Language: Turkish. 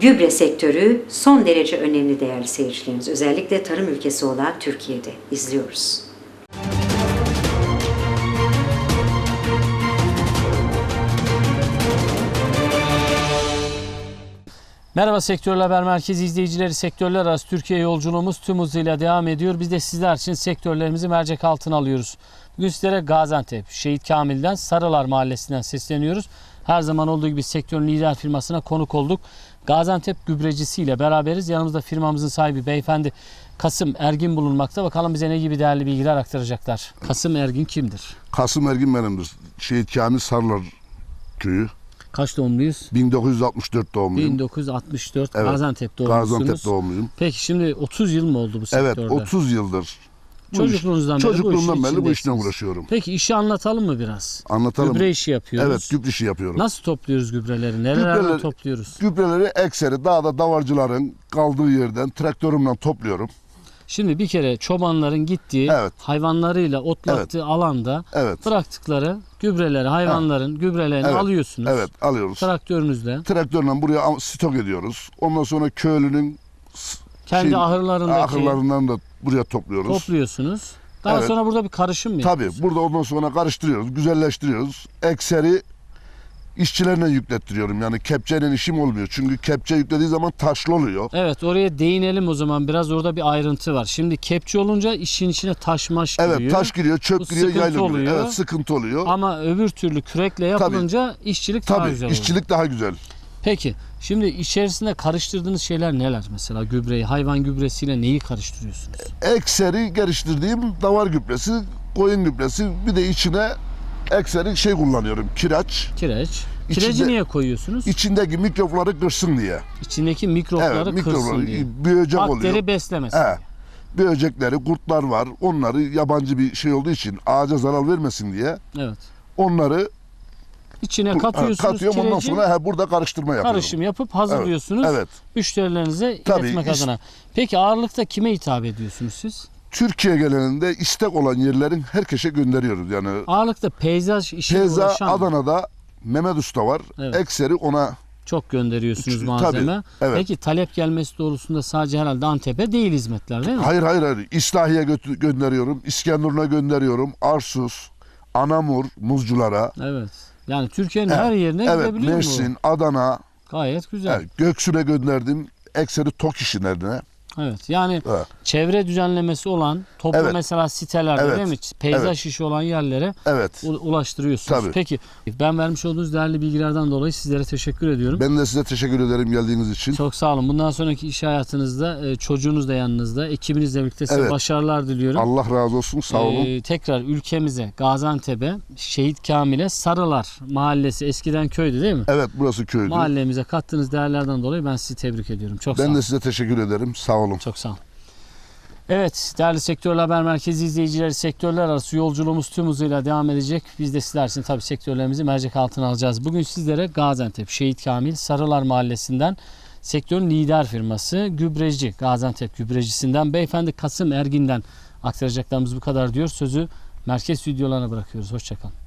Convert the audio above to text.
Gübre sektörü son derece önemli değerli seyircilerimiz. Özellikle tarım ülkesi olan Türkiye'de izliyoruz. Merhaba Sektörler Haber Merkezi izleyicileri. Sektörler arası Türkiye yolculuğumuz tüm hızıyla devam ediyor. Biz de sizler için sektörlerimizi mercek altına alıyoruz. Bugün sizlere Gaziantep, Şehit Kamil'den Sarılar Mahallesi'nden sesleniyoruz. Her zaman olduğu gibi sektörün lider firmasına konuk olduk. Gaziantep gübrecisi ile beraberiz. Yanımızda firmamızın sahibi beyefendi Kasım Ergin bulunmakta. Bakalım bize ne gibi değerli bilgiler aktaracaklar. Kasım Ergin kimdir? Kasım Ergin benimdir. Şehit Kamil Sarılar köyü. Kaç doğumluyuz? 1964 doğumluyum. 1964 Evet. Gaziantep doğumlusunuz. Gaziantep doğumluyum. Peki şimdi 30 yıl mı oldu bu Evet sektörde? 30 yıldır. Bu iş- Çocukluğunuzdan beri bu çocukluğumdan beri bu işle içindesiniz. uğraşıyorum. Peki işi anlatalım mı biraz? Anlatalım. Gübre işi yapıyoruz. Evet gübre işi yapıyorum. Nasıl topluyoruz gübreleri? Nerelerden Gübreleri- topluyoruz? Gübreleri ekseri dağda davarcıların kaldığı yerden traktörümle topluyorum. Şimdi bir kere çobanların gittiği Evet. hayvanlarıyla otlattığı alanda Evet. bıraktıkları gübreleri, hayvanların gübrelerini Evet. alıyorsunuz. Evet alıyoruz. Traktörünüzle Traktörle buraya stok ediyoruz. Ondan sonra köylünün kendi şey, ahırlarındaki ahırlarından da buraya topluyoruz. topluyorsunuz. Daha Evet. sonra burada bir karışım mı Tabii yapıyorsunuz? burada ondan sonra karıştırıyoruz, güzelleştiriyoruz. Ekseri işçilerine yüklettiriyorum. Yani kepçeyle işim olmuyor. Çünkü kepçe yüklediği zaman taşlı oluyor. Evet oraya değinelim o zaman. Biraz orada bir ayrıntı var. Şimdi kepçe olunca işin içine taş maş Evet giriyor. taş giriyor, Bu çöp giriyor, sıkıntı oluyor. giriyor. Evet sıkıntı oluyor. Ama öbür türlü kürekle yapılınca işçilik daha Tabii güzel oluyor. işçilik daha güzel. Peki şimdi içerisinde karıştırdığınız şeyler neler mesela gübreyi hayvan gübresiyle neyi karıştırıyorsunuz? Ekseri geliştirdiğim davar gübresi, koyun gübresi bir de içine ekseri şey kullanıyorum. Kireç. Kireç. Kireci İçinde- niye koyuyorsunuz? İçindeki mikropları kırsın diye. İçindeki mikropları Evet kırsın mikropları diye. böcek Bakteri oluyor. beslemesin. He. Böcekleri, kurtlar var. Onları yabancı bir şey olduğu için ağaca zarar vermesin diye Evet. onları İçine katıyorsunuz katıyorum. Ondan sonra he, burada karıştırma yapıyorum. karışım yapıp hazırlıyorsunuz Evet. müşterilerinize Tabii, iletmek iş- adına. Peki ağırlıkta kime hitap ediyorsunuz siz? Türkiye genelinde istek olan yerlerin herkese gönderiyoruz. Yani Ağırlıkta peyzaj işiyle Teza uğraşan Adana'da Mehmet Usta var. Evet. Ekseri ona çok gönderiyorsunuz Tabii, malzeme. evet. Peki talep gelmesi doğrultusunda sadece herhalde Antep'e değil hizmetler değil mi? hayır hayır hayır İslahiye götü- gönderiyorum. İskenderun'a gönderiyorum. Arsus, Anamur, muzculara. Evet. Yani Türkiye'nin Evet, her yerine Evet gidebiliyor mu? Mersin, Adana, Gayet güzel. evet, Göksu'na gönderdim. Ekseri tok işlerine. Evet. Yani Evet. çevre düzenlemesi olan toplu Evet. mesela sitelerde Evet. değil mi? Peyzaj Evet. işi olan yerlere Evet. ulaştırıyorsunuz. Tabii. Peki ben vermiş olduğunuz değerli bilgilerden dolayı sizlere teşekkür ediyorum. Ben de size teşekkür ederim geldiğiniz için. Çok sağ olun. Bundan sonraki iş hayatınızda e, çocuğunuz da yanınızda, ekibinizle birlikte size Evet. başarılar diliyorum. Allah razı olsun. Sağ olun. Ee, tekrar ülkemize, Gaziantep'e, Şehit Kamil'e Sarılar Mahallesi eskiden köydü değil mi? Evet burası köydü. Mahallemize kattığınız değerlerden dolayı ben sizi tebrik ediyorum. Çok sağ Ben olun. de size teşekkür ederim. Sağ olun. Çok sağ olun. Evet değerli Sektörler Haber Merkezi izleyicileri sektörler arası yolculuğumuz tüm hızıyla devam edecek. Biz de sizler için tabii sektörlerimizi mercek altına alacağız. Bugün sizlere Gaziantep Şehit Kamil Sarılar Mahallesi'nden sektörün lider firması Gübreci Gaziantep Gübrecisi'nden beyefendi Kasım Ergin'den aktaracaklarımız bu kadar diyor. Sözü merkez stüdyolarına bırakıyoruz. Hoşçakalın.